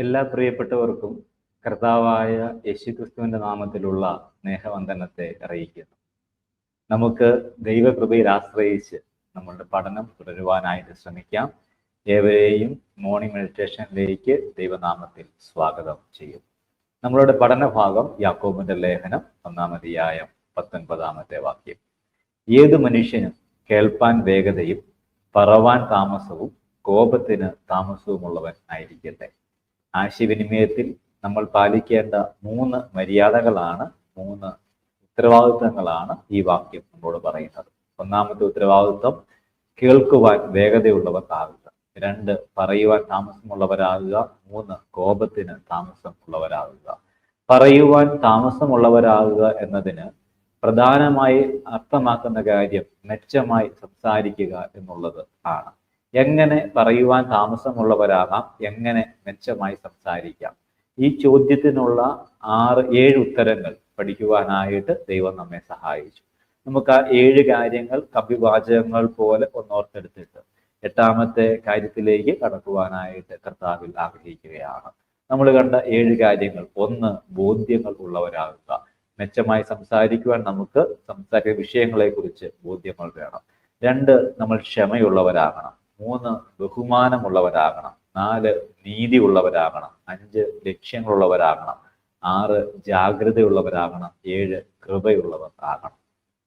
എല്ലാ പ്രിയപ്പെട്ടവർക്കും കർത്താവായ യേശുക്രിസ്തുവിന്റെ നാമത്തിലുള്ള സ്നേഹവന്ദനത്തെ അറിയിക്കുന്നു. നമുക്ക് ദൈവകൃപയിൽ ആശ്രയിച്ച് നമ്മളുടെ പഠനം തുടരുവാനായിട്ട് ശ്രമിക്കാം. ഏവരെയും മോർണിംഗ് മെഡിറ്റേഷനിലേക്ക് ദൈവനാമത്തിൽ സ്വാഗതം ചെയ്യും. നമ്മളുടെ പഠനഭാഗം യാക്കോബിന്റെ ലേഖനം ഒന്നാമതിയായ പത്തൊൻപതാമത്തെ വാക്യം. ഏത് മനുഷ്യനും കേൾപ്പാൻ വേഗതയും പറവാൻ താമസവും കോപത്തിന് താമസവുമുള്ളവൻ ആയിരിക്കട്ടെ. ആശയവിനിമയത്തിൽ നമ്മൾ പാലിക്കേണ്ട മൂന്ന് മര്യാദകളാണ് മൂന്ന് ഉത്തരവാദിത്തങ്ങളാണ് ഈ വാക്യം നമ്മോട് പറയുന്നത്. ഒന്നാമത്തെ ഉത്തരവാദിത്വം കേൾക്കുവാൻ വേഗതയുള്ളവർക്കാകുക രണ്ട് പറയുവാൻ താമസമുള്ളവരാകുക. മൂന്ന് കോപത്തിന് താമസം ഉള്ളവരാകുക പറയുവാൻ താമസമുള്ളവരാകുക എന്നതിന് പ്രധാനമായി അർത്ഥമാക്കുന്ന കാര്യം മെച്ചമായി സംസാരിക്കുക എന്നുള്ളത് ആണ്. എങ്ങനെ പറയുവാൻ താമസമുള്ളവരാകാം എങ്ങനെ മെച്ചമായി സംസാരിക്കാം? ഈ ചോദ്യത്തിനുള്ള ആറ് ഏഴ് ഉത്തരങ്ങൾ പഠിക്കുവാനായിട്ട് ദൈവം നമ്മെ സഹായിച്ചു. നമുക്ക് ആ ഏഴ് കാര്യങ്ങൾ കവിവാചകങ്ങൾ പോലെ ഒന്നോർത്തെടുത്തിട്ട് എട്ടാമത്തെ കാര്യത്തിലേക്ക് കടക്കുവാനായിട്ട് കർത്താവിൽ ആഗ്രഹിക്കുകയാണ്. നമ്മൾ കണ്ട ഏഴ് കാര്യങ്ങൾ. ഒന്ന് ബോധ്യങ്ങൾ ഉള്ളവരാകുക. മെച്ചമായി സംസാരിക്കുവാൻ നമുക്ക് സംസാരിക്കുന്ന വിഷയങ്ങളെ കുറിച്ച് ബോധ്യങ്ങൾ വേണം. രണ്ട് നമ്മൾ ക്ഷമയുള്ളവരാകണം. മൂന്ന് ബഹുമാനമുള്ളവരാകണം. നാല് നീതി ഉള്ളവരാകണം അഞ്ച് ലക്ഷ്യങ്ങളുള്ളവരാകണം. ആറ് ജാഗ്രതയുള്ളവരാകണം. ഏഴ് കൃപയുള്ളവർ ആകണം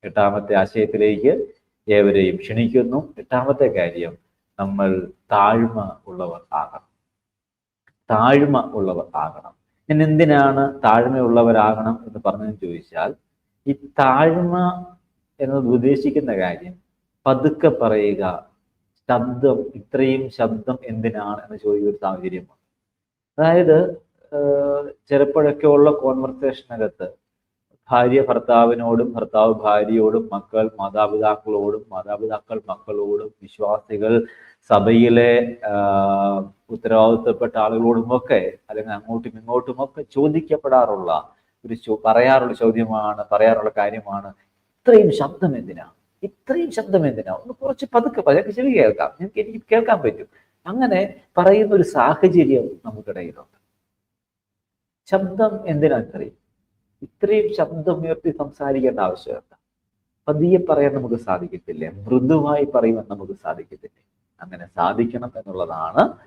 എട്ടാമത്തെ ആശയത്തിലേക്ക് ഏവരെയും ക്ഷണിക്കുന്നു. എട്ടാമത്തെ കാര്യം നമ്മൾ താഴ്മ ഉള്ളവർ ആകണം. താഴ്മ ഉള്ളവർ ആകണം. ഞാൻ എന്തിനാണ് താഴ്മയുള്ളവരാകണം എന്ന് പറഞ്ഞതെന്ന് ചോദിച്ചാൽ ഈ താഴ്മ എന്നത് ഉദ്ദേശിക്കുന്ന കാര്യം പതുക്കെ പറയുക ശബ്ദം ഇത്രയും ശബ്ദം എന്തിനാണ് എന്ന് ചോദിക്കുന്ന ഒരു സാഹചര്യമാണ് അതായത് ചിലപ്പോഴൊക്കെ ഉള്ള കോൺവെർസേഷനകത്ത് ഭാര്യ ഭർത്താവിനോടും ഭർത്താവ് ഭാര്യയോടും മക്കൾ മാതാപിതാക്കളോടും മാതാപിതാക്കൾ മക്കളോടും വിശ്വാസികൾ സഭയിലെ ഉത്തരവാദിത്തപ്പെട്ട ആളുകളോടുമൊക്കെ അല്ലെങ്കിൽ അങ്ങോട്ടും ഇങ്ങോട്ടും ഒക്കെ ചോദിക്കപ്പെടാറുള്ള ഒരു പറയാറുള്ള ചോദ്യമാണ് പറയാറുള്ള കാര്യമാണ് ഇത്രയും ശബ്ദം എന്തിനാ ഇത്രയും ശബ്ദം എന്തിനാ? ഒന്ന് കുറച്ച് പതുക്കെ പതുക്കെ ചെവി കേൾക്കാം. എനിക്ക് എനിക്ക് കേൾക്കാൻ പറ്റും. അങ്ങനെ പറയുന്ന ഒരു സാഹചര്യം നമുക്കിടയിലുണ്ട് ശബ്ദം എന്തിനാ ഇത്രയും? ഇത്രയും ശബ്ദം ഉയർത്തി സംസാരിക്കേണ്ട ആവശ്യമില്ല. പതിയെ പറയാൻ നമുക്ക് സാധിക്കത്തില്ലേ. മൃദുവായി പറയുവാൻ നമുക്ക് സാധിക്കത്തില്ലേ. അങ്ങനെ സാധിക്കണം എന്നുള്ളതാണ്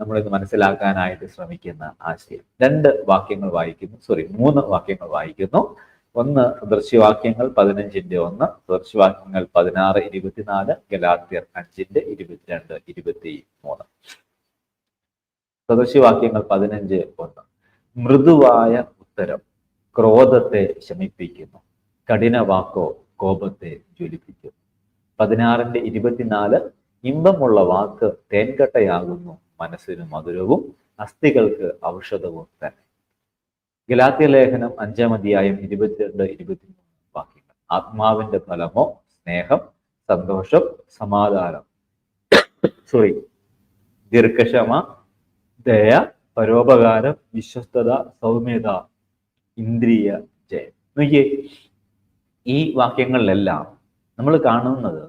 നമ്മളിത് മനസ്സിലാക്കാനായിട്ട് ശ്രമിക്കുന്ന ആശയം. രണ്ട് വാക്യങ്ങൾ വായിക്കുന്നു. സോറി മൂന്ന് വാക്യങ്ങൾ വായിക്കുന്നു. ഒന്ന് ദൃശ്യവാക്യങ്ങൾ പതിനഞ്ചിന്റെ ഒന്ന് ദൃശ്യവാക്യങ്ങൾ പതിനാറ് ഇരുപത്തിനാല് ഗലാത്തിയർ അഞ്ചിന്റെ ഇരുപത്തിരണ്ട് ഇരുപത്തി മൂന്ന് സദൃശ്യവാക്യങ്ങൾ പതിനഞ്ച് ഒന്ന്. മൃദുവായ ഉത്തരം ക്രോധത്തെ ശമിപ്പിക്കുന്നു കഠിനവാക്കോ കോപത്തെ ജ്വലിപ്പിക്കുന്നു. പതിനാറിന്റെ ഇരുപത്തിനാല് ഇമ്പമുള്ള വാക്ക് തേൻകട്ടയാകുന്നു മനസ്സിന് മധുരവും അസ്ഥികൾക്ക് ഔഷധവും തന്നെ. ഗലാത്യ ലേഖനം അഞ്ചാം അധ്യായം ഇരുപത്തിരണ്ട് ഇരുപത്തിമൂന്ന് വാക്യങ്ങൾ. ആത്മാവിന്റെ ഫലമോ സ്നേഹം സന്തോഷം സമാധാനം? സോറി ദീർഘക്ഷമ ദയ പരോപകാരം വിശ്വസ്തത സൗമ്യത ഇന്ദ്രിയ ജയം. നോക്കിയേ ഈ വാക്യങ്ങളിലെല്ലാം നമ്മൾ കാണുന്നത്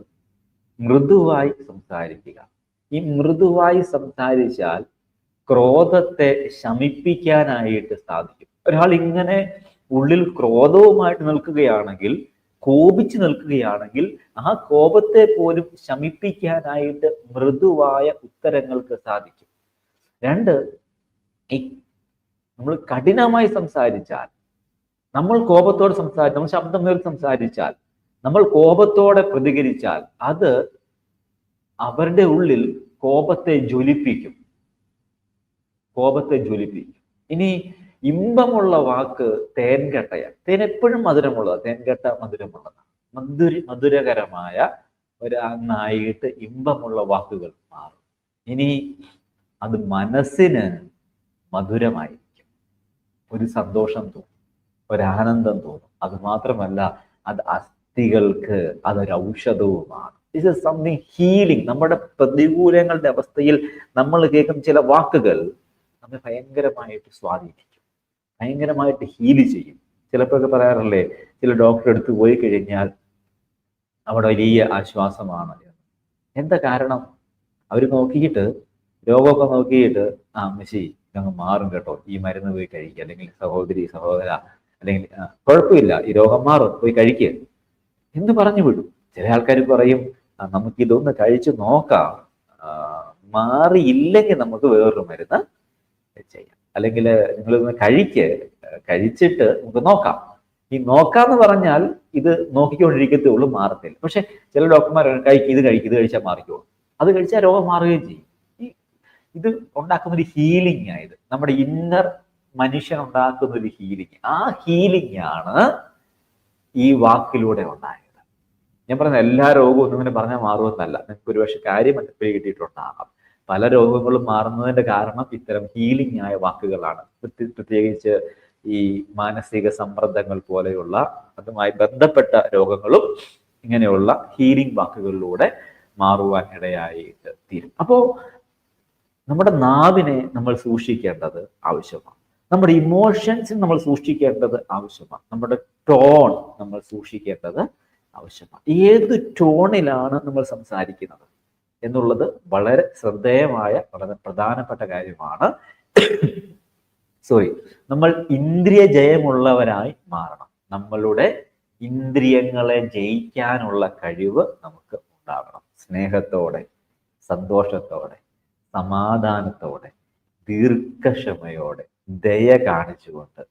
മൃദുവായി സംസാരിക്കുക. ഈ മൃദുവായി സംസാരിച്ചാൽ ക്രോധത്തെ ശമിപ്പിക്കാനായിട്ട് സാധിക്കും. ഒരാൾ ഇങ്ങനെ ഉള്ളിൽ ക്രോധവുമായിട്ട് നിൽക്കുകയാണെങ്കിൽ കോപിച്ച് നിൽക്കുകയാണെങ്കിൽ ആ കോപത്തെ പോലും ശമിപ്പിക്കാനായിട്ട് മൃദുവായ ഉത്തരങ്ങൾക്ക് സാധിക്കും. രണ്ട് ഈ നമ്മൾ കഠിനമായി സംസാരിച്ചാൽ നമ്മൾ കോപത്തോടെ സംസാരി നമ്മൾ ശബ്ദം ഉയർത്തി സംസാരിച്ചാൽ നമ്മൾ കോപത്തോടെ പ്രതികരിച്ചാൽ അത് അവരുടെ ഉള്ളിൽ കോപത്തെ ജ്വലിപ്പിക്കും. കോപത്തെ ജ്വലിപ്പിക്കും. ഇനി ഇമ്പമുള്ള വാക്ക് തേൻകട്ടയാണ്. തേൻ എപ്പോഴും മധുരമുള്ളതാണ്. തേൻകട്ട മധുരമുള്ളതാണ്. മധുരി മധുരകരമായ ഒരു നായിട്ട് ഇമ്പമുള്ള വാക്കുകൾ മാറും. ഇനി അത് മനസ്സിന് മധുരമായിരിക്കും. ഒരു സന്തോഷം തോന്നും. ഒരാനന്ദം തോന്നും. അത് മാത്രമല്ല അത് അസ്ഥികൾക്ക് അതൊരു ഔഷധവുമാണ്. എ സംതിങ് ഹീലിംഗ് നമ്മുടെ പ്രതികൂലങ്ങളുടെ അവസ്ഥയിൽ നമ്മൾ കേൾക്കുന്ന ചില വാക്കുകൾ നമ്മെ ഭയങ്കരമായിട്ട് സ്വാധീനിക്കും. ഭയങ്കരമായിട്ട് ഹീൽ ചെയ്യും. ചിലപ്പോഴൊക്കെ പറയാറില്ലേ ചില ഡോക്ടറെ അടുത്ത് പോയി കഴിഞ്ഞാൽ അവിടെ വലിയ ആശ്വാസമാണ്. എന്താ കാരണം? അവർ നോക്കിയിട്ട് രോഗമൊക്കെ നോക്കിയിട്ട് ആ മെസ്സി ഞങ്ങൾ മാറും കേട്ടോ. ഈ മരുന്ന് പോയി കഴിക്കുക അല്ലെങ്കിൽ സഹോദരി സഹോദര അല്ലെങ്കിൽ കുഴപ്പമില്ല. ഈ രോഗം മാറും. പോയി കഴിക്കുക എന്ന് പറഞ്ഞു വിടും. ചില ആൾക്കാർ പറയും നമുക്ക് ഇതൊന്ന് കഴിച്ചു നോക്കാം. മാറിയില്ലെങ്കിൽ നമുക്ക് വേറൊരു മരുന്ന് ചെയ്യാം. അല്ലെങ്കിൽ നിങ്ങൾ ഇതൊന്ന് കഴിക്ക് കഴിച്ചിട്ട് നമുക്ക് നോക്കാം. ഈ നോക്കാന്ന് പറഞ്ഞാൽ ഇത് നോക്കിക്കൊണ്ടിരിക്കത്തേ ഉള്ളൂ മാറത്തില്ല. പക്ഷെ ചില ഡോക്ടർമാർ കഴിക്കും ഇത് കഴിക്കും ഇത് കഴിച്ചാൽ മാറിക്കോളൂ. അത് കഴിച്ചാൽ രോഗം മാറുകയും ചെയ്യും. ഈ ഇത് ഉണ്ടാക്കുന്ന ഒരു ഹീലിംഗ് ആയത് നമ്മുടെ ഇന്നർ മനുഷ്യൻ ഉണ്ടാക്കുന്ന ഒരു ഹീലിംഗ്. ആ ഹീലിംഗ് ആണ് ഈ വാക്കിലൂടെ ഉണ്ടായത്. ഞാൻ പറഞ്ഞ എല്ലാ രോഗവും ഒന്നും ഇങ്ങനെ പറഞ്ഞാൽ മാറുമെന്നല്ല. നിങ്ങൾക്ക് ഒരുപക്ഷെ കാര്യം മനസ്സിൽ കിട്ടിയിട്ടുണ്ടാകാം. പല രോഗങ്ങളും മാറുന്നതിന്റെ കാരണം ഇത്തരം ഹീലിംഗ് ആയ വാക്കുകളാണ്. പ്രത്യ- പ്രത്യേകിച്ച് ഈ മാനസിക സമ്മർദ്ദങ്ങൾ പോലെയുള്ള അതുമായി ബന്ധപ്പെട്ട രോഗങ്ങളും ഇങ്ങനെയുള്ള ഹീലിംഗ് വാക്കുകളിലൂടെ മാറുവാൻ ഇടയായിട്ട് തീരും. അപ്പോ നമ്മുടെ നാവിനെ നമ്മൾ സൂക്ഷിക്കേണ്ടത് ആവശ്യമാണ്. നമ്മുടെ ഇമോഷൻസ് നമ്മൾ സൂക്ഷിക്കേണ്ടത് ആവശ്യമാണ്. നമ്മുടെ ടോൺ നമ്മൾ സൂക്ഷിക്കേണ്ടത് ആവശ്യമാണ്. ഏത് ടോണിലാണ് നമ്മൾ സംസാരിക്കുന്നത്? എന്നുള്ളത് വളരെ ശ്രദ്ധേയമായ വളരെ പ്രധാനപ്പെട്ട കാര്യമാണ്. സോറി നമ്മൾ ഇന്ദ്രിയ ജയമുള്ളവരായി മാറണം. നമ്മളുടെ ഇന്ദ്രിയങ്ങളെ ജയിക്കാനുള്ള കഴിവ് നമുക്ക് ഉണ്ടാകണം. സ്നേഹത്തോടെ സന്തോഷത്തോടെ സമാധാനത്തോടെ ദീർഘക്ഷമയോടെ ദയ കാണിച്ചുകൊണ്ട്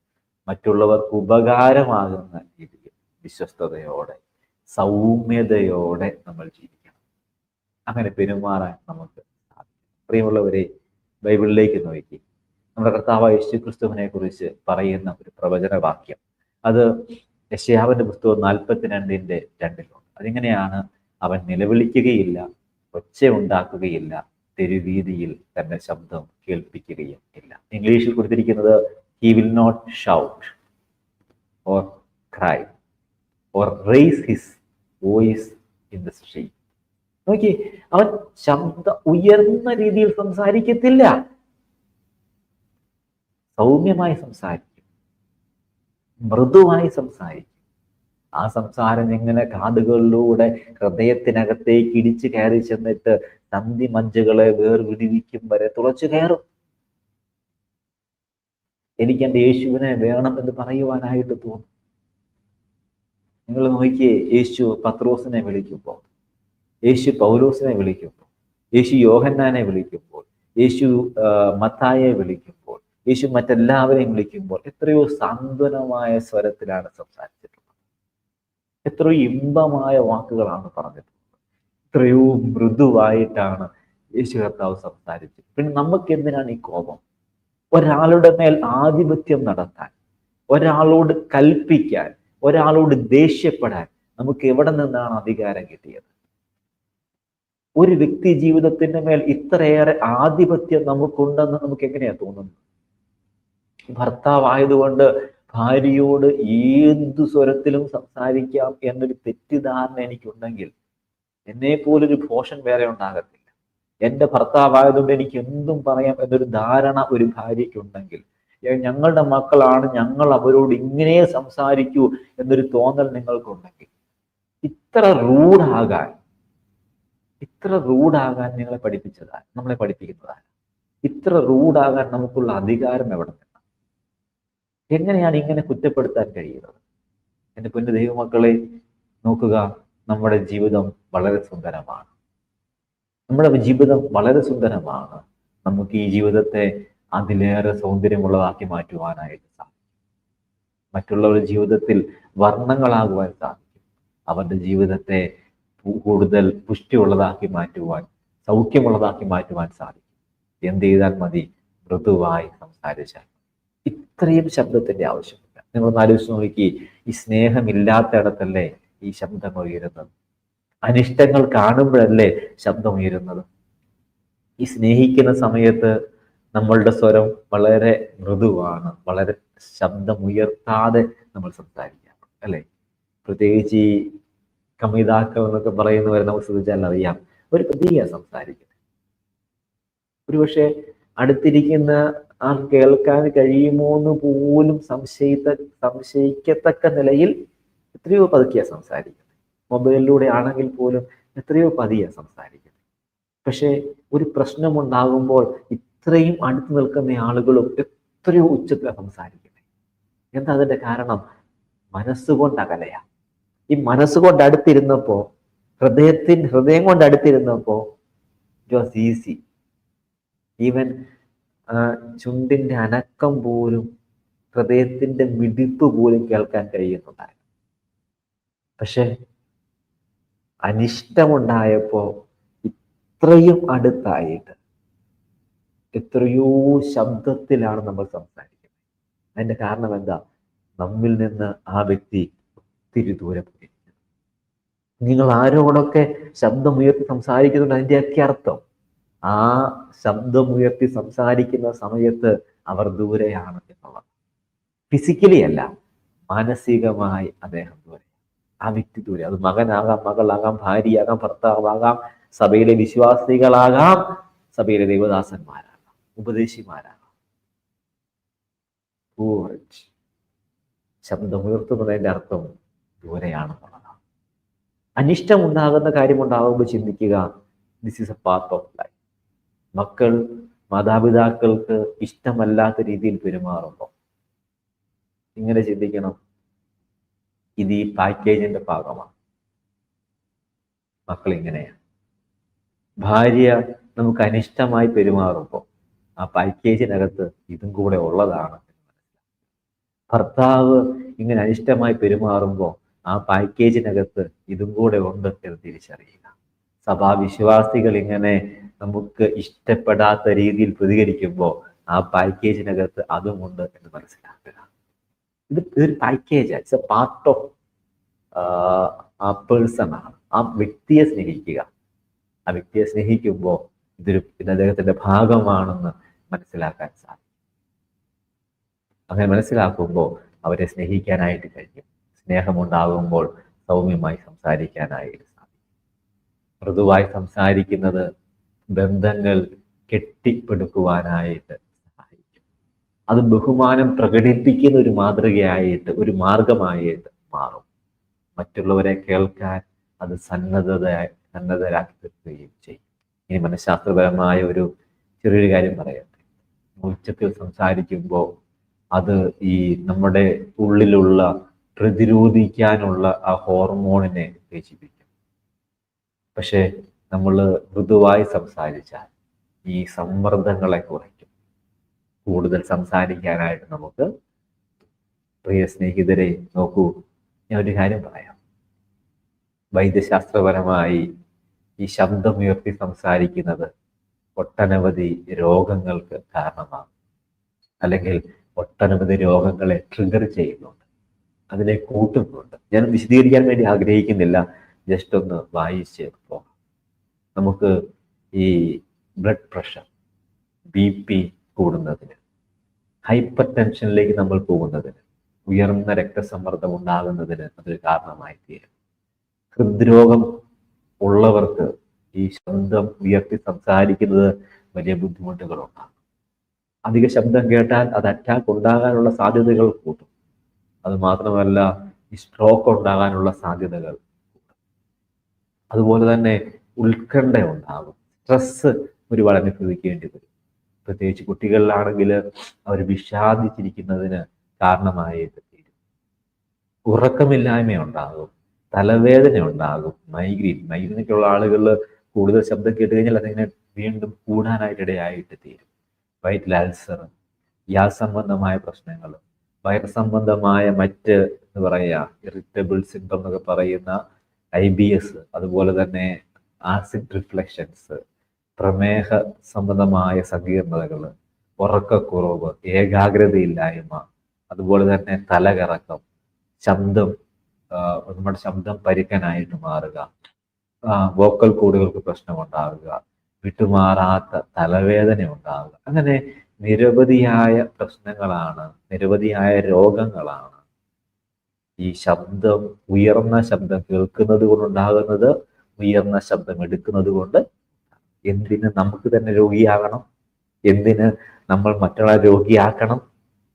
മറ്റുള്ളവർക്ക് ഉപകാരമാകുന്ന രീതിയിൽ വിശ്വസ്തയോടെ സൗമ്യതയോടെ നമ്മൾ ജീവിക്കണം. അങ്ങനെ പെരുമാറാൻ നമുക്ക് സാധിക്കും. പ്രിയമുള്ളവരെ ബൈബിളിലേക്ക് നോക്കി. നമ്മുടെ കർത്താവ് യേശു ക്രിസ്തുവിനെ കുറിച്ച് പറയുന്ന ഒരു പ്രവചന വാക്യം അത് യശയാവിന്റെ പുസ്തകം നാൽപ്പത്തിരണ്ടിന്റെ രണ്ടിലുണ്ട്. അതിങ്ങനെയാണ്? അവൻ നിലവിളിക്കുകയില്ല ഒച്ച ഉണ്ടാക്കുകയില്ല തെരുവീതിയിൽ തന്റെ ശബ്ദം കേൾപ്പിക്കുകയും ഇല്ല. ഇംഗ്ലീഷിൽ കൊടുത്തിരിക്കുന്നത് he will not shout or cry or raise his voice in the street നോക്കി അവൻ ശബ്ദ ഉയർന്ന രീതിയിൽ സംസാരിക്കത്തില്ല. സൗമ്യമായി സംസാരിക്കും. മൃദുവായി സംസാരിക്കും. ആ സംസാരം എങ്ങനെ കാതുകളിലൂടെ ഹൃദയത്തിനകത്തേക്ക് ഇടിച്ചു കയറി ചെന്നിട്ട് തന്തി മഞ്ചുകളെ വേർവിടിവിക്കും വരെ തുളച്ചു കയറും. എനിക്ക് എന്റെ യേശുവിനെ വേണം എന്ന് പറയുവാനായിട്ട് തോന്നും. നിങ്ങൾ നോക്കിയേ യേശു പത്രോസിനെ വിളിക്കുമ്പോൾ യേശു പൗലോസിനെ വിളിക്കുമ്പോൾ യേശു യോഹന്നാനെ വിളിക്കുമ്പോൾ യേശു മത്തായെ വിളിക്കുമ്പോൾ യേശു മറ്റെല്ലാവരെയും വിളിക്കുമ്പോൾ എത്രയോ സാന്ത്വനമായ സ്വരത്തിലാണ് സംസാരിച്ചിട്ടുള്ളത്. എത്രയോ ഇമ്പമായ വാക്കുകളാണ് പറഞ്ഞിട്ടുള്ളത്. എത്രയോ മൃദുവായിട്ടാണ് യേശു കർത്താവ് സംസാരിച്ചത് പിന്നെ നമുക്ക് എന്തിനാണ് ഈ കോപം? ഒരാളുടെ മേൽ ആധിപത്യം നടത്താൻ ഒരാളോട് കൽപ്പിക്കാൻ ഒരാളോട് ദേഷ്യപ്പെടാൻ നമുക്ക് എവിടെ നിന്നാണ് അധികാരം കിട്ടിയത്? ഒരു വ്യക്തി ജീവിതത്തിന്റെ മേൽ ഇത്രയേറെ ആധിപത്യം നമുക്കുണ്ടെന്ന് നമുക്ക് എങ്ങനെയാ തോന്നുന്നത്? ഭർത്താവായതുകൊണ്ട് ഭാര്യയോട് ഏതു സ്വരത്തിലും സംസാരിക്കാം എന്നൊരു തെറ്റിദ്ധാരണ എനിക്കുണ്ടെങ്കിൽ എന്നെ പോലൊരു ഭോഷൻ വേറെ ഉണ്ടാകത്തില്ല. എന്റെ ഭർത്താവായതുകൊണ്ട് എനിക്ക് എന്തും പറയാം എന്നൊരു ധാരണ ഒരു ഭാര്യയ്ക്കുണ്ടെങ്കിൽ ഞങ്ങളുടെ മക്കളാണ് ഞങ്ങൾ അവരോട് ഇങ്ങനെ സംസാരിക്കൂ എന്നൊരു തോന്നൽ നിങ്ങൾക്കുണ്ടെങ്കിൽ ഇത്ര റൂഡാകാൻ ഇത്ര റൂഡാകാൻ നിങ്ങളെ പഠിപ്പിച്ചതാ നമ്മളെ പഠിപ്പിക്കുന്നതാ ഇത്ര റൂഡാകാൻ നമുക്കുള്ള അധികാരം എവിടെ നിന്നാണ്? എങ്ങനെയാണ് ഇങ്ങനെ കുറ്റപ്പെടുത്താൻ കഴിയുന്നത്? എന്റെ പൊന്നു ദൈവമക്കളെ നോക്കുക നമ്മുടെ ജീവിതം വളരെ സുന്ദരമാണ്. നമ്മുടെ ജീവിതം വളരെ സുന്ദരമാണ്. നമുക്ക് ഈ ജീവിതത്തെ അതിലേറെ സൗന്ദര്യമുള്ളതാക്കി മാറ്റുവാനായിട്ട് സാധിക്കും. മറ്റുള്ളവരുടെ ജീവിതത്തിൽ വർണങ്ങളാകുവാൻ സാധിക്കും. അവരുടെ ജീവിതത്തെ കൂടുതൽ പുഷ്ടിയുള്ളതാക്കി മാറ്റുവാൻ സൗഖ്യമുള്ളതാക്കി മാറ്റുവാൻ സാധിക്കും. എന്ത് ചെയ്താൽ മതി? മൃദുവായി സംസാരിച്ചാൽ ഇത്രയും ശബ്ദത്തിന്റെ ആവശ്യമില്ല. നിങ്ങൾ ആലോചിച്ച് നോക്കി ഈ സ്നേഹമില്ലാത്തയിടത്തല്ലേ ഈ ശബ്ദം ഉയരുന്നത്? അനിഷ്ടങ്ങൾ കാണുമ്പോഴല്ലേ ശബ്ദം ഉയരുന്നത്? ഈ സ്നേഹിക്കുന്ന സമയത്ത് നമ്മളുടെ സ്വരം വളരെ മൃദുവാണ്. വളരെ ശബ്ദം ഉയർത്താതെ നമ്മൾ സംസാരിക്കാം. അല്ലെ? പ്രത്യേകിച്ച് ഈ കമിതാക്കൾ എന്നൊക്കെ പറയുന്നവരെ നമുക്ക് ശ്രദ്ധിച്ചാൽ അറിയാം. ഒരു പ്രതീക സംസാരിക്കുന്നത് ഒരുപക്ഷെ അടുത്തിരിക്കുന്ന ആ കേൾക്കാൻ കഴിയുമോ എന്ന് പോലും സംശയിത്ത സംശയിക്കത്തക്ക നിലയിൽ എത്രയോ പതുക്കിയ സംസാരിക്കുന്നത്. മൊബൈലിലൂടെ ആണെങ്കിൽ പോലും എത്രയോ പതിയ സംസാരിക്കുന്നത്. പക്ഷേ ഒരു പ്രശ്നമുണ്ടാകുമ്പോൾ ഇത്രയും അടുത്ത് നിൽക്കുന്ന ആളുകളും എത്രയോ ഉച്ചത്തിൽ സംസാരിക്കുന്നത്. എന്താ അതിന്റെ കാരണം? മനസ്സുകൊണ്ട് അകലയാ. ഈ മനസ്സുകൊണ്ട് അടുത്തിരുന്നപ്പോ ഹൃദയത്തിൻ ഹൃദയം കൊണ്ട് അടുത്തിരുന്നപ്പോ ഇറ്റ് വാസ് ഈസി ഈവൻ ചുണ്ടിന്റെ അനക്കം പോലും ഹൃദയത്തിന്റെ മിടിപ്പ് പോലും കേൾക്കാൻ കഴിയുന്നുണ്ടായിരുന്നു. പക്ഷെ അനിഷ്ടമുണ്ടായപ്പോ ഇത്രയും അടുത്തായിട്ട് എത്രയോ ശബ്ദത്തിലാണ് നമ്മൾ സംസാരിക്കുന്നത്. അതിന്റെ കാരണം എന്താ? നമ്മിൽ നിന്ന് ആ വ്യക്തി ഒത്തിരി ദൂരെ പോയിരിക്കുന്നു നിങ്ങൾ ആരോടൊക്കെ ശബ്ദമുയർത്തി സംസാരിക്കുന്നുണ്ട് അതിന്റെയൊക്കെ അർത്ഥം. ആ ശബ്ദമുയർത്തി സംസാരിക്കുന്ന സമയത്ത് അവർ ദൂരെയാണ് എന്നുള്ളത് ഫിസിക്കലി അല്ല മാനസികമായി അദ്ദേഹം ദൂരെ. ആ വ്യക്തി ദൂരെ. അത് മകനാകാം മകളാകാം ഭാര്യയാകാം ഭർത്താവാകാം സഭയിലെ വിശ്വാസികളാകാം സഭയിലെ ദേവദാസന്മാരാകാം ഉപദേശിമാരാകാം. ശബ്ദമുയർത്തുന്നതിന്റെ അർത്ഥം ദൂരെയാണെന്നുള്ളതാണ്. അനിഷ്ടം ഉണ്ടാകുന്ന കാര്യം ഉണ്ടാകുമ്പോൾ ചിന്തിക്കുക this is a part of life മക്കൾ മാതാപിതാക്കൾക്ക് ഇഷ്ടമല്ലാത്ത രീതിയിൽ പെരുമാറുമ്പോൾ ഇങ്ങനെ ചിന്തിക്കണം ഇത് ഈ പാക്കേജിന്റെ ഭാഗമാണ്. മക്കൾ ഇങ്ങനെയാണ് ഭാര്യ നമുക്ക് അനിഷ്ടമായി പെരുമാറുമ്പോൾ ആ പാക്കേജിനകത്ത് ഇതും കൂടെ ഉള്ളതാണ് ഭർത്താവ് ഇങ്ങനെ അനിഷ്ടമായി പെരുമാറുമ്പോൾ ആ പാക്കേജിനകത്ത് ഇതും കൂടെ ഉണ്ട് എന്ന് തിരിച്ചറിയുക. സഭാവിശ്വാസികൾ ഇങ്ങനെ നമുക്ക് ഇഷ്ടപ്പെടാത്ത രീതിയിൽ പ്രതികരിക്കുമ്പോൾ ആ പാക്കേജിനകത്ത് അതുമുണ്ട് എന്ന് മനസ്സിലാക്കുക. ഇത് ഇതൊരു package it's a part of ആ പേഴ്സൺ ആണ്. ആ വ്യക്തിയെ സ്നേഹിക്കുക. ആ വ്യക്തിയെ സ്നേഹിക്കുമ്പോൾ ഇതൊരു ഇത് അദ്ദേഹത്തിന്റെ ഭാഗമാണെന്ന് മനസ്സിലാക്കാൻ സാധിക്കും. അങ്ങനെ മനസ്സിലാക്കുമ്പോൾ അവരെ സ്നേഹിക്കാനായിട്ട് കഴിയും. സ്നേഹമുണ്ടാകുമ്പോൾ സൗമ്യമായി സംസാരിക്കാനായിട്ട് സാധിക്കും. മൃദുവായി സംസാരിക്കുന്നത് ബന്ധങ്ങൾ കെട്ടിപ്പടുക്കുവാനായിട്ട് സഹായിക്കും. അത് ബഹുമാനം പ്രകടിപ്പിക്കുന്ന ഒരു മാതൃകയായിട്ട് ഒരു മാർഗമായിട്ട് മാറും. മറ്റുള്ളവരെ കേൾക്കാൻ അത് സന്നദ്ധത സന്നദ്ധരാക്കി തീർക്കുകയും ചെയ്യും. ഇനി മനഃശാസ്ത്രപരമായ ഒരു ചെറിയൊരു കാര്യം പറയട്ടെ. ഉച്ചത്തിൽ സംസാരിക്കുമ്പോൾ അത് ഈ നമ്മുടെ ഉള്ളിലുള്ള പ്രതിരോധിക്കാനുള്ള ആ ഹോർമോണിനെ ഉത്തേജിപ്പിക്കും. പക്ഷെ നമ്മൾ മൃദുവായി സംസാരിച്ചാൽ ഈ സമ്മർദ്ദങ്ങളെ കുറയ്ക്കും. കൂടുതൽ സംസാരിക്കാനായിട്ട് നമുക്ക് പ്രിയ സ്നേഹിതരെ നോക്കൂ ഞാൻ ഒരു കാര്യം പറയാം. വൈദ്യശാസ്ത്രപരമായി ഈ ശബ്ദമുയർത്തി സംസാരിക്കുന്നത് ഒട്ടനവധി രോഗങ്ങൾക്ക് കാരണമാകും. അല്ലെങ്കിൽ ഒട്ടനവധി രോഗങ്ങളെ ട്രിഗർ ചെയ്യുന്നുണ്ട്. അതിനെ കൂട്ടുന്നുണ്ട് ഞാൻ വിശദീകരിക്കാൻ വേണ്ടി ആഗ്രഹിക്കുന്നില്ല. ജസ്റ്റ് ഒന്ന് വായിച്ച് പോകാം നമുക്ക് ഈ ബ്ലഡ് പ്രഷർ ബി പി കൂടുന്നതിന് ഹൈപ്പർ ടെൻഷനിലേക്ക് നമ്മൾ പോകുന്നതിന് ഉയർന്ന രക്തസമ്മർദ്ദം ഉണ്ടാകുന്നതിന് അതൊരു കാരണമായി തീരും ഹൃദ്രോഗം ഉള്ളവർക്ക് ഈ ശബ്ദം ഉയർത്തി സംസാരിക്കുന്നത് വലിയ ബുദ്ധിമുട്ടുകളുണ്ടാകും അധിക ശബ്ദം കേട്ടാൽ അത് അറ്റാക്ക് ഉണ്ടാകാനുള്ള സാധ്യതകൾ കൂട്ടും. അത് മാത്രമല്ല സ്ട്രോക്ക് ഉണ്ടാകാനുള്ള സാധ്യതകൾ. അതുപോലെ തന്നെ ഉത്കണ്ഠ ഉണ്ടാകും. സ്ട്രെസ് ഒരുപാട് അനുഭവിക്കേണ്ടി വരും. പ്രത്യേകിച്ച് കുട്ടികളിലാണെങ്കിൽ അവർ വിഷാദിച്ചിരിക്കുന്നതിന് കാരണമായി തീരും. ഉറക്കമില്ലായ്മ ഉണ്ടാകും. തലവേദന ഉണ്ടാകും. മൈഗ്രീൻ മൈഗ്രീനൊക്കെയുള്ള ആളുകൾ കൂടുതൽ ശബ്ദം കേട്ട് കഴിഞ്ഞാൽ അതിങ്ങനെ വീണ്ടും കൂടാനായിട്ടിടയായിട്ട് തീരും. വയറ്റിൽ അൾസർ ഗ്യാസ് സംബന്ധമായ പ്രശ്നങ്ങൾ വയറ് സംബന്ധമായ മറ്റ് എന്ന് പറയുക ഇറിറ്റബിൾ സിൻഡ്രോം എന്നൊക്കെ പറയുന്ന ഐ ബി എസ് അതുപോലെ തന്നെ ആസിഡ് റിഫ്ലക്ഷൻസ് പ്രമേഹ സംബന്ധമായ സങ്കീർണതകൾ ഉറക്കക്കുറവ് ഏകാഗ്രതയില്ലായ്മ അതുപോലെ തന്നെ തലകറക്കം ശബ്ദം നമ്മുടെ ശബ്ദം പരുക്കനായിട്ട് മാറുക വോക്കൽ കൂടുകൾക്ക് പ്രശ്നമുണ്ടാകുക വിട്ടുമാറാത്ത തലവേദന ഉണ്ടാകുക അങ്ങനെ നിരവധിയായ പ്രശ്നങ്ങളാണ് നിരവധിയായ രോഗങ്ങളാണ്. ഈ ശബ്ദം ഉയർന്ന ശബ്ദം കേൾക്കുന്നത് കൊണ്ടുണ്ടാകുന്നത് ഉയർന്ന ശബ്ദം എടുക്കുന്നത് കൊണ്ട് എന്തിന് നമുക്ക് തന്നെ രോഗിയാകണം? എന്തിന് നമ്മൾ മറ്റുള്ള രോഗിയാക്കണം?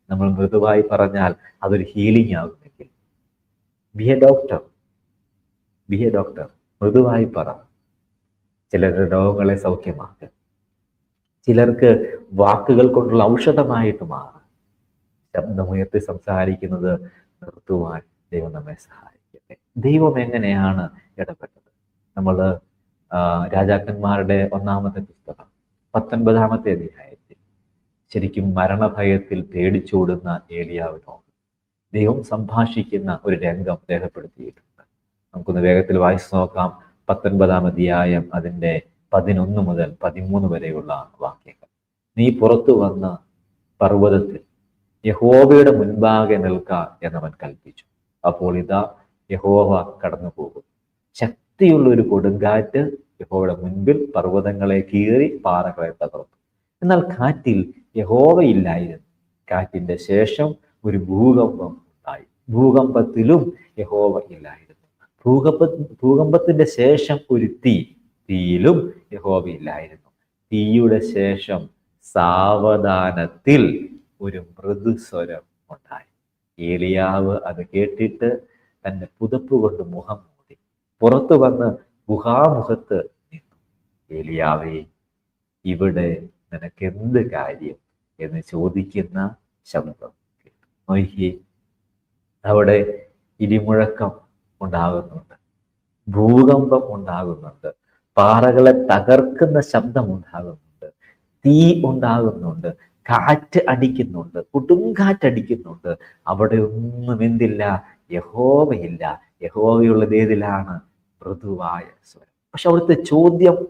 നമ്മൾ മൃദുവായി പറഞ്ഞാൽ അതൊരു healing ആകുമെങ്കിൽ. Be a doctor be a doctor മൃദുവായി പറ. ചിലരുടെ രോഗങ്ങളെ സൗഖ്യമാക്കുക ചിലർക്ക് വാക്കുകൾ കൊണ്ടുള്ള ഔഷധമായിട്ട് മാറും. ശബ്ദമുയർത്തി സംസാരിക്കുന്നത് നിർത്തുവാൻ ദൈവം നമ്മെ സഹായിക്കട്ടെ. ദൈവം എങ്ങനെയാണ് ഇടപെട്ടത്? നമ്മൾ രാജാക്കന്മാരുടെ ഒന്നാമത്തെ പുസ്തകം പത്തൊൻപതാമത്തെ അധ്യായത്തിൽ ശരിക്കും മരണഭയത്തിൽ പേടിച്ചോടുന്ന ഏലിയാവിനോട് ദൈവം സംഭാഷിക്കുന്ന ഒരു രംഗം രേഖപ്പെടുത്തിയിട്ടുണ്ട്. നമുക്കൊന്ന് വേഗത്തിൽ വായിച്ചു നോക്കാം. പത്തൊൻപതാം അധ്യായം അതിന്റെ പതിനൊന്ന് മുതൽ പതിമൂന്ന് വരെയുള്ള വാക്യങ്ങൾ. നീ പുറത്തു വന്ന പർവതത്തിൽ യഹോവയുടെ മുൻപാകെ നിൽക്ക എന്നവൻ കൽപ്പിച്ചു. അപ്പോൾ ഇതാ യഹോവ കടന്നു പോകും ശക്തിയുള്ള ഒരു കൊടുങ്കാറ്റ് യഹോവയുടെ മുൻപിൽ പർവതങ്ങളെ കീറി പാറകളെ തകർത്തു. എന്നാൽ കാറ്റിൽ യഹോവയില്ലായിരുന്നു കാറ്റിന്റെ ശേഷം ഒരു ഭൂകമ്പം ഉണ്ടായി. ഭൂകമ്പത്തിലും യഹോവ ഇല്ലായിരുന്നു. ഭൂകമ്പ ഭൂകമ്പത്തിന്റെ ശേഷം ഒരു തീ തീയിലും യഹോവയില്ലായിരുന്നു. തീയുടെ ശേഷം സാവധാനത്തിൽ ഒരു മൃദുസ്വരം ഉണ്ടായി. ഏലിയാവ് അത് കേട്ടിട്ട് തന്റെ പുതപ്പ് കൊണ്ട് മുഖം മൂടി. പുറത്തു വന്ന് ഗുഹാമുഖത്ത് നിന്നു. ഏലിയാവേ ഇവിടെ നിനക്ക് എന്ത് കാര്യം എന്ന് ചോദിക്കുന്ന ശബ്ദം കേട്ടു. നോക്കിയേ അവിടെ ഇടിമുഴക്കം ഉണ്ടാകുന്നുണ്ട്. ഭൂകമ്പം ഉണ്ടാകുന്നുണ്ട്. പാറകളെ തകർക്കുന്ന ശബ്ദം ഉണ്ടാകുന്നുണ്ട് തീ ഉണ്ടാകുന്നുണ്ട്. കാറ്റ് അടിക്കുന്നുണ്ട്. കൊടുങ്കാറ്റടിക്കുന്നുണ്ട്. അവിടെ ഒന്നും എന്തില്ല. യഹോവയില്ല. യഹോവയുള്ളത് ഏതിലാണ്? മൃദുവായ സ്വരം. പക്ഷെ അവിടുത്തെ ചോദ്യം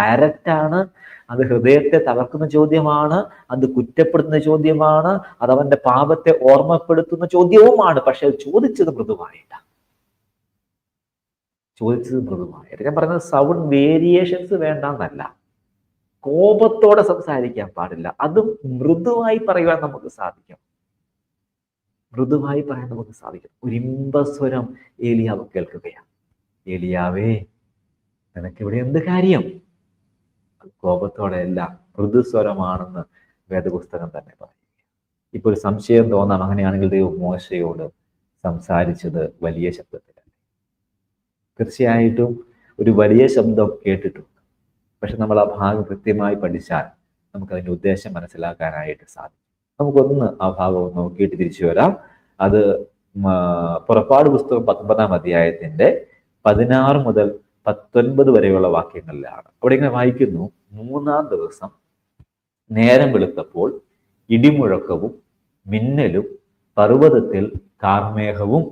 ഡയറക്റ്റ് ആണ്. അത് ഹൃദയത്തെ തകർക്കുന്ന ചോദ്യമാണ്. അത് കുറ്റപ്പെടുത്തുന്ന ചോദ്യമാണ്. അത് അവന്റെ പാപത്തെ ഓർമ്മപ്പെടുത്തുന്ന ചോദ്യവുമാണ്. പക്ഷെ ചോദിച്ചത് മൃദുവായിട്ടാണ്. ചോദിച്ചത് മൃദുമായ ഞാൻ പറയുന്നത് സൗണ്ട് വേരിയേഷൻസ് വേണ്ടെന്നല്ല. കോപത്തോടെ സംസാരിക്കാൻ പാടില്ല. അതും മൃദുവായി പറയുവാൻ നമുക്ക് സാധിക്കും. മൃദുവായി പറയാൻ നമുക്ക് സാധിക്കും. ഒരു ഇമ്പസ്വരം ഏലിയാവ് കേൾക്കുകയാണ്. ഏലിയാവേ നിനക്ക് ഇവിടെ എന്ത് കാര്യം? കോപത്തോടെ അല്ല മൃദുസ്വരമാണെന്ന് വേദപുസ്തകം തന്നെ പറയും ഇപ്പൊ ഒരു സംശയം തോന്നാം. അങ്ങനെയാണെങ്കിൽ ദൈവം മോശയോട് സംസാരിച്ചത് വലിയ ശബ്ദത്തിലല്ല തീർച്ചയായിട്ടും ഒരു വലിയ ശബ്ദം കേട്ടിട്ടുണ്ട്. പക്ഷെ നമ്മൾ ആ ഭാഗം കൃത്യമായി പഠിച്ചാൽ നമുക്ക് അതിന്റെ ഉദ്ദേശം മനസ്സിലാക്കാനായിട്ട് സാധിക്കും. നമുക്കൊന്ന് ആ ഭാഗം നോക്കിയിട്ട് തിരിച്ചു വരാം. അത് പുറപ്പാട് പുസ്തകം പത്തൊമ്പതാം അധ്യായത്തിന്റെ പതിനാറ് മുതൽ പത്തൊൻപത് വരെയുള്ള വാക്യങ്ങളിലാണ്. അവിടെ ഇങ്ങനെ വായിക്കുന്നു മൂന്നാം ദിവസം നേരം വെളുത്തപ്പോൾ ഇടിമുഴക്കവും മിന്നലും പർവതത്തിൽ കാർമേഘവും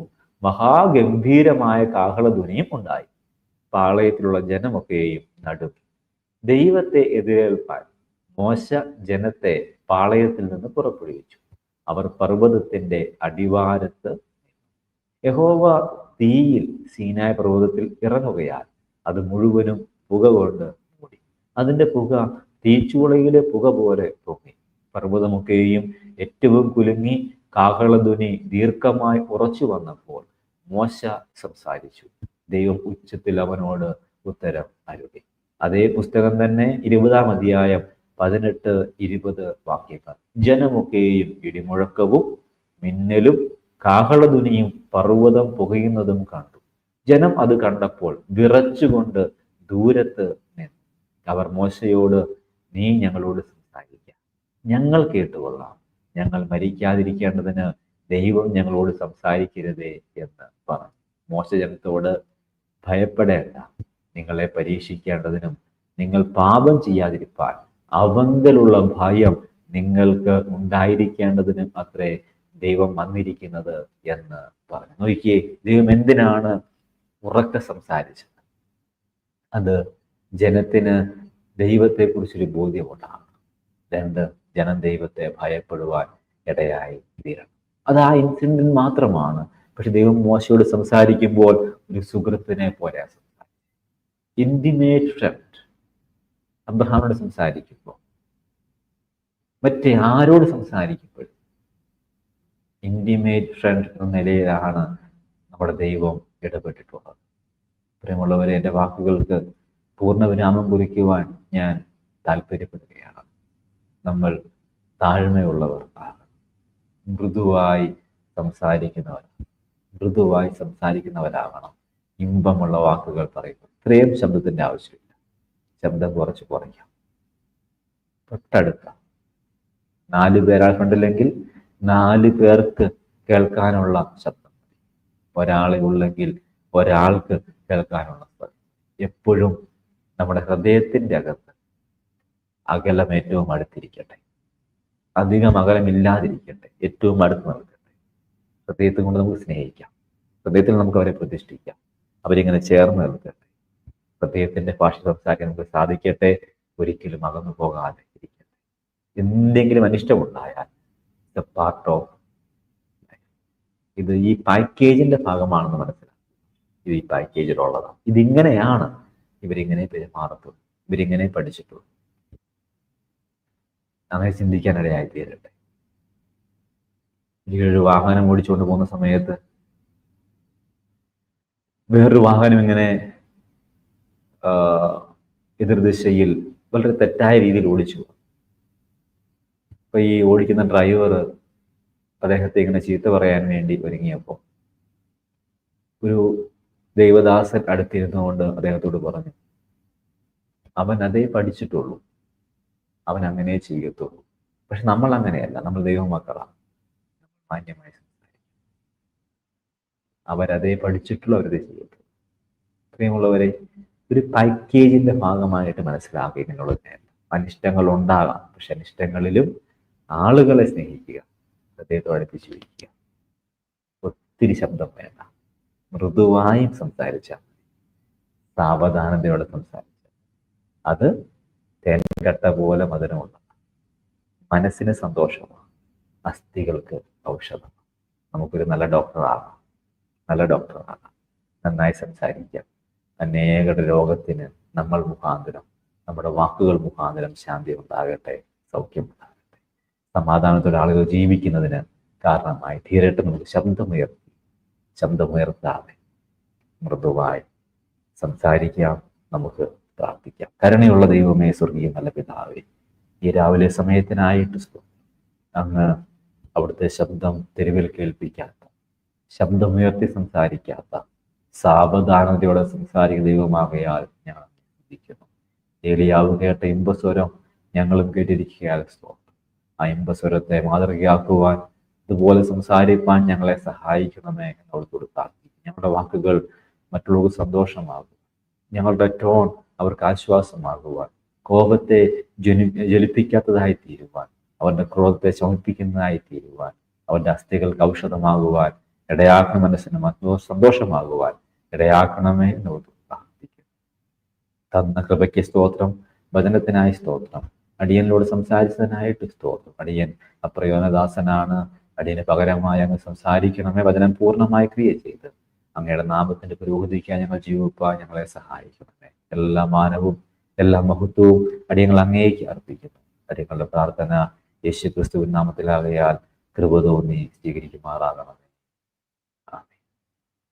മഹാഗംഭീരമായ കാഹളധ്വനിയും ഉണ്ടായി. പാളയത്തിലുള്ള ജനമൊക്കെയും നടുങ്ങി. ദൈവത്തെ എതിരേൽപ്പാൻ മോശ ജനത്തെ പാളയത്തിൽ നിന്ന് പുറപ്പെടുവിച്ചു. അവർ പർവതത്തിന്റെ അടിവാരത്ത് യഹോവ തീയിൽ സീനായ പർവതത്തിൽ ഇറങ്ങുകയാൽ അത് മുഴുവനും പുക കൊണ്ട് മൂടി. അതിന്റെ പുക തീച്ചുളയിലെ പുക പോലെ പൊങ്ങി. പർവതമൊക്കെയും ഏറ്റവും കുലുങ്ങി കാഹളധ്വനി ദീർഘമായി ഉറച്ചു വന്നപ്പോൾ മോശ സംസാരിച്ചു. ദൈവം ഉച്ചത്തിൽ അവനോട് ഉത്തരം അരുളി. അതേ പുസ്തകം തന്നെ ഇരുപതാം അധ്യായം പതിനെട്ട് ഇരുപത് വാക്യങ്ങൾ. ജനമൊക്കെയും ഇടിമുഴക്കവും മിന്നലും കാഹളധുനിയും പർവതം പുകയുന്നതും കണ്ടു. ജനം അത് കണ്ടപ്പോൾ വിറച്ചുകൊണ്ട് ദൂരത്ത് നിന്നു. അവർ മോശയോട് നീ ഞങ്ങളോട് സംസാരിക്കാം. ഞങ്ങൾ കേട്ടുകൊള്ളാം. ഞങ്ങൾ മരിക്കാതിരിക്കേണ്ടതിന് ദൈവം ഞങ്ങളോട് സംസാരിക്കരുതേ എന്ന് പറഞ്ഞു. മോശ ജനത്തോട് ഭയപ്പെടേണ്ട. നിങ്ങളെ പരീക്ഷിക്കേണ്ടതിനും നിങ്ങൾ പാപം ചെയ്യാതിരിപ്പാൻ. അവങ്കലുള്ള ഭയം നിങ്ങൾക്ക് ഉണ്ടായിരിക്കേണ്ടതിനും അത്രേ ദൈവം വന്നിരിക്കുന്നത് എന്ന് പറഞ്ഞു. നോക്കിയേ ദൈവം എന്തിനാണ് ഉറക്കെ സംസാരിച്ചത്? അത് ജനത്തിന് ദൈവത്തെക്കുറിച്ചൊരു ബോധ്യമുണ്ടാകണം. രണ്ട് ജനം ദൈവത്തെ ഭയപ്പെടുവാൻ ഇടയായി തീരണം. അത് ആ ഇൻസിഡന്റ് മാത്രമാണ്. പക്ഷെ ദൈവം മോശയോട് സംസാരിക്കുമ്പോൾ ഒരു സുഹൃത്തിനെ പോലെ ഫ്രണ്ട് അബ്രഹാമിനോട് സംസാരിക്കുമ്പോൾ. മറ്റേ ആരോട് സംസാരിക്കുമ്പോൾ? ഇന്റിമേറ്റ് ഫ്രണ്ട് എന്ന നിലയിലാണ് നമ്മുടെ ദൈവം ഇടപെട്ടിട്ടുള്ളത്. പ്രിയമുള്ളവരെ എന്റെ വാക്കുകൾക്ക് പൂർണ വിരാമം കുറിക്കുവാൻ ഞാൻ താല്പര്യപ്പെടുകയാണ് നമ്മൾ താഴ്മയുള്ളവർ ആകണം. മൃദുവായി സംസാരിക്കുന്നവർ മൃദുവായി സംസാരിക്കുന്നവരാകണം ഇമ്പമുള്ള വാക്കുകൾ പറയുന്നു ഇത്രയും ശബ്ദത്തിന്റെ ആവശ്യമില്ല. ശബ്ദം കുറച്ച് കുറയ്ക്കാം. തൊട്ടടുത്ത. നാല് പേരാൾ കണ്ടില്ലെങ്കിൽ നാല് പേർക്ക് കേൾക്കാനുള്ള ശബ്ദം ഒരാളെ ഉള്ളെങ്കിൽ ഒരാൾക്ക് കേൾക്കാനുള്ള ശബ്ദം എപ്പോഴും നമ്മുടെ ഹൃദയത്തിന്റെ അകത്ത് അകലം ഏറ്റവും അടുത്തിരിക്കട്ടെ. അധികം അകലമില്ലാതിരിക്കട്ടെ ഏറ്റവും അടുത്ത് നിൽക്കട്ടെ. ഹൃദയത്തെ കൊണ്ട് നമുക്ക് സ്നേഹിക്കാം. ഹൃദയത്തിൽ നമുക്ക് അവരെ പ്രതിഷ്ഠിക്കാം. അവരിങ്ങനെ ചേർന്ന് നിൽക്കട്ടെ. ഹൃദയത്തിന്റെ ഭാഷ സംസാരിക്കാൻ നമുക്ക് സാധിക്കട്ടെ. ഒരിക്കലും അകന്നു പോകാതെ ഇരിക്കട്ടെ. എന്തെങ്കിലും അനിഷ്ടമുണ്ടായാൽ ദ പാർട്ട് ഓഫ് ഇത് ഈ പാക്കേജിന്റെ ഭാഗമാണെന്ന് മനസ്സിലാക്കും. ഇത് ഈ പാക്കേജിലുള്ളതാണ് ഇതിങ്ങനെയാണ് ഇവരിങ്ങനെ പെരുമാറത്തുള്ളൂ. ഇവരിങ്ങനെ പഠിച്ചിട്ടുള്ളൂ. അങ്ങനെ ചിന്തിക്കാനിടയായി തീരട്ടെ ഒരു വാഹനം ഓടിച്ചുകൊണ്ട് പോകുന്ന സമയത്ത് വേറൊരു വാഹനം ഇങ്ങനെ എതിർദിശയിൽ വളരെ തെറ്റായ രീതിയിൽ ഓടിച്ചു. അപ്പൊ ഈ ഓടിക്കുന്ന ഡ്രൈവർ അദ്ദേഹത്തെ ഇങ്ങനെ ചീത്ത പറയാൻ വേണ്ടി ഒരുങ്ങിയപ്പോൾ ഒരു ദൈവദാസൻ അടുത്തിരുന്നുകൊണ്ട് അദ്ദേഹത്തോട് പറഞ്ഞു അവൻ അതേ പഠിച്ചിട്ടുള്ളൂ. അവൻ അങ്ങനെ ചെയ്യത്തുള്ളൂ. പക്ഷെ നമ്മൾ അങ്ങനെയല്ല നമ്മൾ ദൈവമക്കളാണ് മാന്യമായി സംസാരിക്കും. അവരതേ പഠിച്ചിട്ടുള്ളവർ അവരതേ ചെയ്യത്തുള്ളൂ. പ്രിയമുള്ളവരെ ഒരു പാക്കേജിന്റെ ഭാഗമായിട്ട് മനസ്സിലാക്കി ഇങ്ങനെയുള്ളത് അനിഷ്ടങ്ങൾ ഉണ്ടാകാം. പക്ഷെ അനിഷ്ടങ്ങളിലും ആളുകളെ സ്നേഹിക്കുക. ഹൃദയത്തോട് അടുപ്പിച്ച് ഒത്തിരി ശബ്ദം വേണ്ട. മൃദുവായും സംസാരിച്ചാൽ. സാവധാനതയോടെ സംസാരിച്ചാൽ അത് തേൻകട്ട പോലെ മധുരമുള്ള മനസ്സിന് സന്തോഷമാണ് അസ്ഥികൾക്ക് ഔഷധം. നമുക്കൊരു നല്ല ഡോക്ടറാകാം നല്ല ഡോക്ടറാകാം നന്നായി സംസാരിക്കാം. അനേകരുടെ രോഗത്തിന് നമ്മൾ മുഖാന്തരം നമ്മുടെ വാക്കുകൾ മുഖാന്തരം ശാന്തി ഉണ്ടാകട്ടെ സൗഖ്യം ഉണ്ടാകട്ടെ. സമാധാനത്തോടെ ആളുകൾ ജീവിക്കുന്നതിന് കാരണമായി തീരട്ടെ നമുക്ക് ശബ്ദമുയർത്തി ശബ്ദമുയർത്താതെ മൃദുവായി സംസാരിക്കാം. നമുക്ക് പ്രാർത്ഥിക്കാം. കരുണയുള്ള ദൈവമേ സ്വർഗീയ നല്ല പിതാവേ ഈ രാവിലെ സമയത്തിനായിട്ട്. അങ്ങ് അവിടുത്തെ ശബ്ദം തെരുവിൽ കേൾപ്പിക്കാത്ത ശബ്ദമുയർത്തി സംസാരിക്കാത്ത സാവധാനതയോടെ സംസാരിക്കുന്ന ദൈവമാകയാൽ ഞങ്ങൾ ചിന്തിക്കുന്നു ഏലിയാവ് കേട്ട ഇമ്പസ്വരം ഞങ്ങളും കേട്ടിരിക്കുകയാൽ സ്തോത്രം. ആ ഇമ്പസ്വരത്തെ മാതൃകയാക്കുവാൻ ഇതുപോലെ സംസാരിപ്പാൻ ഞങ്ങളെ സഹായിക്കണമേ എന്നോട് കൊടുത്താൽ ഞങ്ങളുടെ വാക്കുകൾ മറ്റുള്ളവർക്ക് സന്തോഷമാകും. ഞങ്ങളുടെ ടോൺ അവർക്ക് ആശ്വാസമാകുവാൻ കോപത്തെ ജ്വലി ജ്വലിപ്പിക്കാത്തതായി തീരുവാൻ അവരുടെ ക്രോധത്തെ ശമിപ്പിക്കുന്നതായി തീരുവാൻ അവരുടെ അസ്ഥികൾക്ക് ഔഷധമാകുവാൻ ഇടയാക്കണ മനസ്സിന് മറ്റോ സന്തോഷമാകുവാൻ ഇടയാക്കണമേ എന്നോട് പ്രാർത്ഥിക്കും തന്ന കൃപയ്ക്ക് സ്തോത്രം വചനത്തിനായി സ്തോത്രം അടിയനിലൂടെ സംസാരിച്ചതിനായിട്ട് സ്തോത്രം. അടിയൻ അപ്രയോനദാസനാണ് അടിയന് പകരമായി അങ്ങ് സംസാരിക്കണമേ വചനം പൂർണമായി ക്രിയ ചെയ്ത്. അങ്ങയുടെ നാമത്തിന്റെ പുരോഗതിക്കാൻ ഞങ്ങൾ ജീവിപ്പാൻ ഞങ്ങളെ സഹായിക്കണമേ. എല്ലാ മാനവും എല്ലാ മഹത്വവും അടിയങ്ങൾ അങ്ങേക്ക് അർപ്പിക്കുന്നു. അടിയങ്ങളുടെ പ്രാർത്ഥന യേശു ക്രിസ്തുവിൻ നാമത്തിലാകയാൽ കൃപ തോന്നി സ്വീകരിക്കുമാറാകണമേ.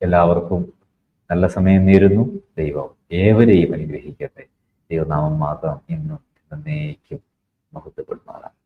എല്ലാവർക്കും നല്ല സമയം നേരുന്നു. ദൈവം ഏവരെയും അനുഗ്രഹിക്കട്ടെ. ദൈവനാമം മാത്രം ഇന്നും എന്നേക്കും മഹത്വപ്പെടുമാറാകട്ടെ.